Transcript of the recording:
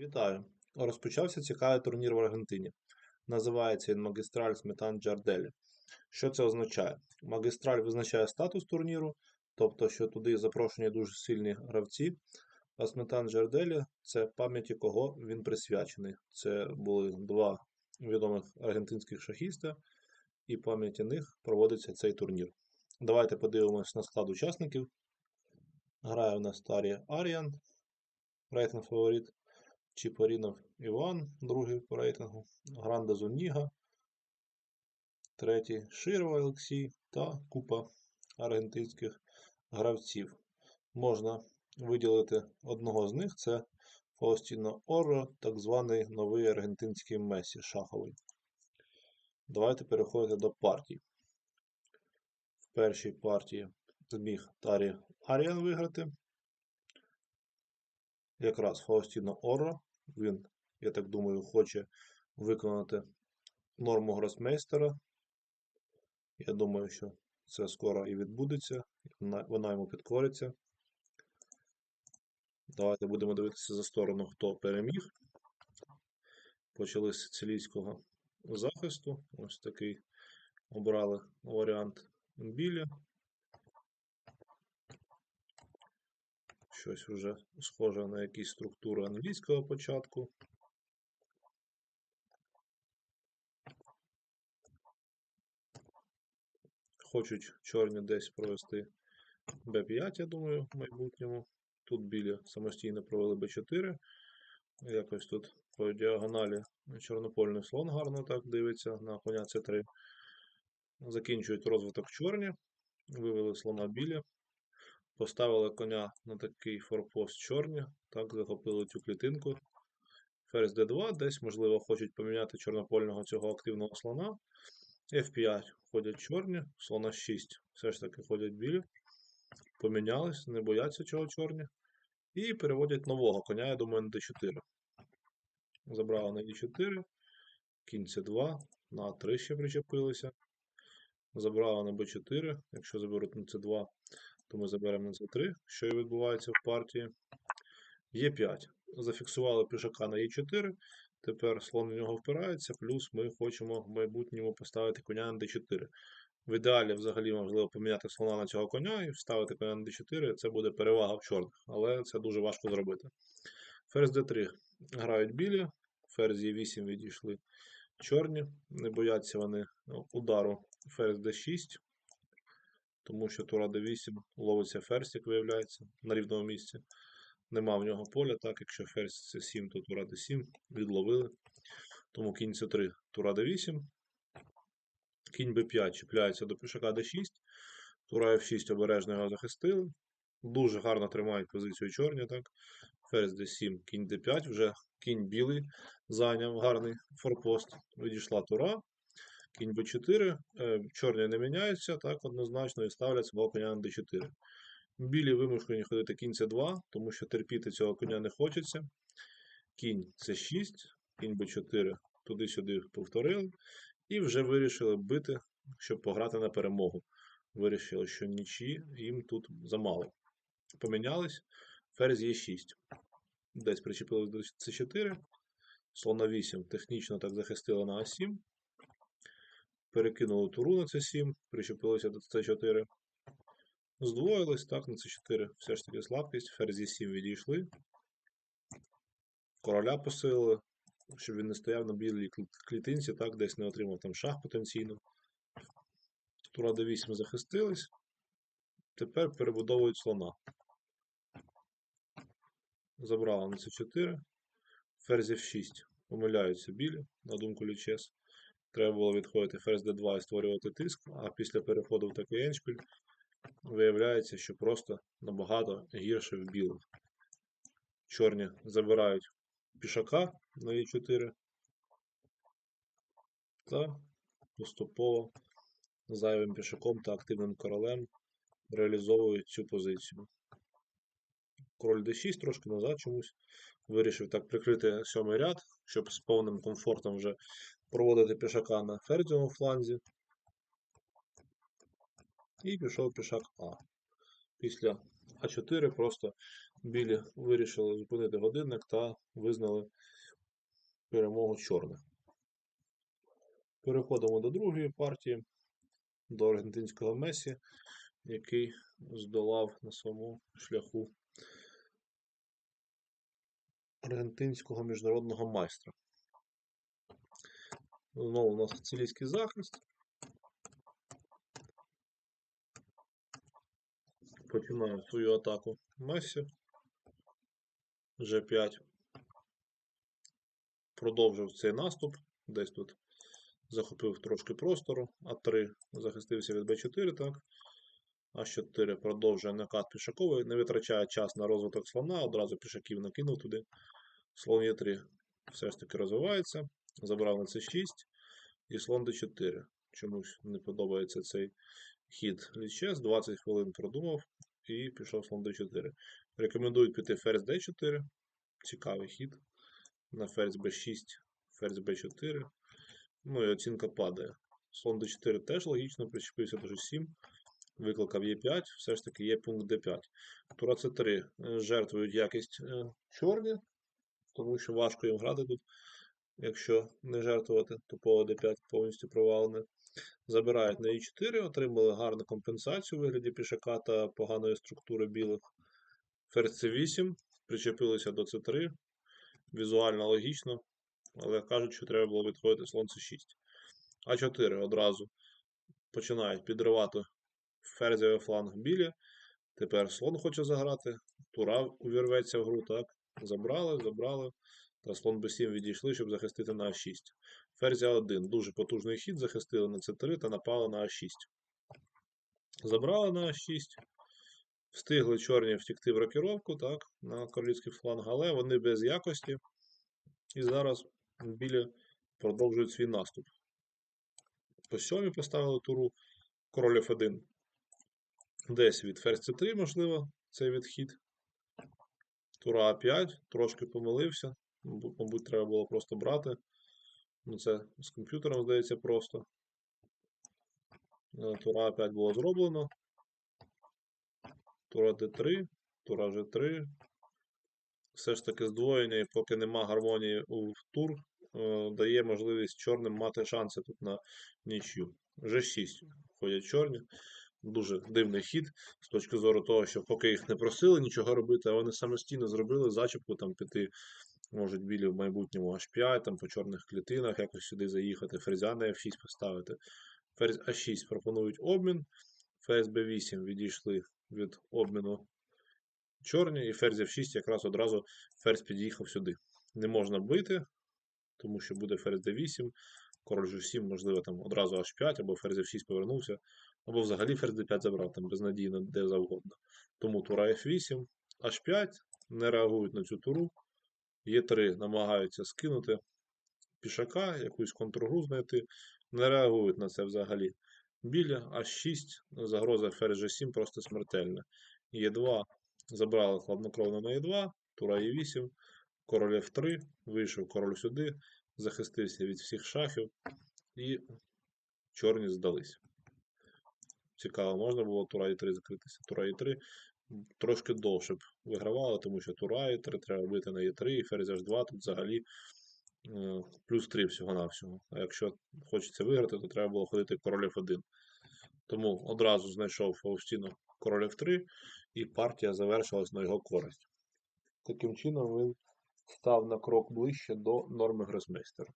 Вітаю! Розпочався цікавий турнір в Аргентині. Називається він Магістраль Сметан Джарделі. Що це означає? Магістраль визначає статус турніру, тобто, що туди запрошені дуже сильні гравці. А Сметан Джарделі це пам'яті кого він присвячений. Це були два відомих аргентинських шахіста, і пам'яті них проводиться цей турнір. Давайте подивимось на склад учасників. Грає в нас Тарія Аріан, рейтинг фаворит. Чіпарінов Іван, другий по рейтингу, Гранда Зуніга, третій Широва Олексій та купа аргентинських гравців. Можна виділити одного з них це Фаустіно Оро, так званий новий аргентинський Месі шаховий. Давайте переходити до партій. В першій партії зміг Тарі Аріан виграти. Якраз Фаустіно Оро він, я так думаю, хоче виконати норму гросмейстера. Я думаю, що це скоро і відбудеться, вона, йому підкориться. Давайте будемо дивитися за сторону, хто переміг. Почали з сицилійського захисту. Ось такий обрали варіант білі. Щось вже схоже на якісь структури англійського початку. Хочуть чорні десь провести b5, я думаю, в майбутньому. Тут білі самостійно провели b4. Якось тут по діагоналі чорнопольний слон гарно так дивиться на коня c3. Закінчують розвиток чорні, вивели слона білі. Поставили коня на такий форпост чорні, так, захопили цю клітинку. Ферзь d2, десь, можливо, хочуть поміняти чорнопольного цього активного слона. F5 ходять чорні, слона 6. Все ж таки ходять білі. Помінялись, не бояться чого чорні. І переводять нового коня, я думаю, на d4. Забрали на d4, кінь c2, на a3 ще причепилися. Забрали на b4, якщо заберуть на c2 то ми заберемо на c3, що і відбувається в партії. Е5. Зафіксували пішака на Е4. Тепер слон в нього впирається, плюс ми хочемо в майбутньому поставити коня на d4. В ідеалі, взагалі, можливо поміняти слона на цього коня і вставити коня на d4. Це буде перевага в чорних, але це дуже важко зробити. Ферзь d3 грають білі, ферзь Е8 відійшли чорні. Не бояться вони удару ферзь d6 тому що тура d8 ловиться ферзь, як виявляється, на рівному місці. Нема в нього поля, так, якщо ферзь c 7, то тура d7 відловили. Тому кінь c3, тура d8. Кінь b5 чіпляється до пішака d6. Тура f6 обережно його захистили. Дуже гарно тримають позицію чорні. так. Ферзь d7, кінь d5, вже кінь білий зайняв гарний форпост. Відійшла тура. Кінь b4, е, чорні не міняються, так, однозначно, і ставлять свого коня на d4. Білі вимушені ходити кінь c2, тому що терпіти цього коня не хочеться. Кінь c6, кінь b4, туди-сюди повторили. І вже вирішили бити, щоб пограти на перемогу. Вирішили, що нічі їм тут замало. Помінялись. Ферзь є 6. Десь причепились до c4. Слона 8 технічно так захистили на А7 перекинули туру на c7, причепилися до c4. Здвоїлись, так, на c4 все ж таки слабкість, ферзі 7 відійшли. Короля посилили, щоб він не стояв на білій клітинці, так, десь не отримав там шах потенційно. Тура d8 захистились. Тепер перебудовують слона. Забрали на c4. Ферзь f6. Помиляються білі, на думку лічес. Треба було відходити ферзь d2 і створювати тиск, а після переходу в такий еншпіль виявляється, що просто набагато гірше в білих. Чорні забирають пішака на e4 та поступово зайвим пішаком та активним королем реалізовують цю позицію. Король d6 трошки назад чомусь. Вирішив так прикрити сьомий ряд, щоб з повним комфортом вже проводити пішака на ферзьовому фланзі. І пішов пішак А. Після А4 просто білі вирішили зупинити годинник та визнали перемогу чорних. Переходимо до другої партії, до аргентинського Месі, який здолав на своєму шляху аргентинського міжнародного майстра. Знову у нас цилійський захист. Починає свою атаку Месі. G5. Продовжив цей наступ. Десь тут захопив трошки простору. А3 захистився від Б4, так. А4 продовжує накат пішаковий, не витрачає час на розвиток слона, одразу пішаків накинув туди. Слон Е3 все ж таки розвивається. Забрав на С6 і слон Д4. Чомусь не подобається цей хід лічес. 20 хвилин продумав і пішов слон Д4. Рекомендують піти ферзь Д4. Цікавий хід. На ферзь Б6, ферзь Б4. Ну і оцінка падає. Слон Д4 теж логічно, причепився до G7. Викликав Е5, все ж таки є пункт Д5. Тура С3 жертвують якість е, чорні, тому що важко їм грати тут, якщо не жертвувати, то поле Д5 повністю провалене. Забирають на Е4, отримали гарну компенсацію у вигляді пішака та поганої структури білих. Ферзь С8, причепилися до С3. Візуально логічно, але кажуть, що треба було відходити слон С6. А4 одразу починають підривати ферзевий фланг білі. Тепер слон хоче заграти. Тура увірветься в гру, так? Забрали, забрали. Та слон b7 відійшли, щоб захистити на А6. Ферзя 1 дуже потужний хід, захистили на С3 та напали на А6. Забрали на А6. Встигли чорні втікти в рокіровку, так, на королівський фланг, але вони без якості. І зараз білі продовжують свій наступ. По сьомі поставили туру король F1. Десь від ферзь C3, можливо, цей відхід. Тура А5, трошки помилився. Мабуть, треба було просто брати. Ну, це з комп'ютером, здається, просто. Е, Тура А5 було зроблено. Тура Д3, Тура G3. Все ж таки здвоєння, і поки нема гармонії у тур, е, дає можливість чорним мати шанси тут на нічю. G6 ходять чорні. Дуже дивний хід з точки зору того, що поки їх не просили нічого робити, а вони самостійно зробили зачіпку там піти. Можуть білі в майбутньому H5, там по чорних клітинах якось сюди заїхати, ферзя на F6 поставити. Ферзь А6 пропонують обмін. Ферзь Б8 відійшли від обміну чорні, і ферзь F6 якраз одразу ферзь під'їхав сюди. Не можна бити, тому що буде ферзь D8, король G7, можливо, там одразу H5, або ферзь F6 повернувся, або взагалі ферзь D5 забрав, там безнадійно де завгодно. Тому тура F8, H5, не реагують на цю туру. Е3 намагаються скинути пішака, якусь контргру знайти, не реагують на це взагалі. Біля H6, загроза ферзь G7 просто смертельна. Е2 забрали хладнокровно на Е2, тура Е8, король F3, вийшов король сюди, захистився від всіх шахів, і чорні здались. Цікаво, можна було тура Е3 закритися. Тура Е3 трошки довше б вигравала, тому що тура Е3 треба бити на Е3, і ферзь H2 тут взагалі е, плюс 3 всього-навсього. А якщо хочеться виграти, то треба було ходити король F1. Тому одразу знайшов Фаустіно король F3, і партія завершилась на його користь. Таким чином він став на крок ближче до норми гросмейстера.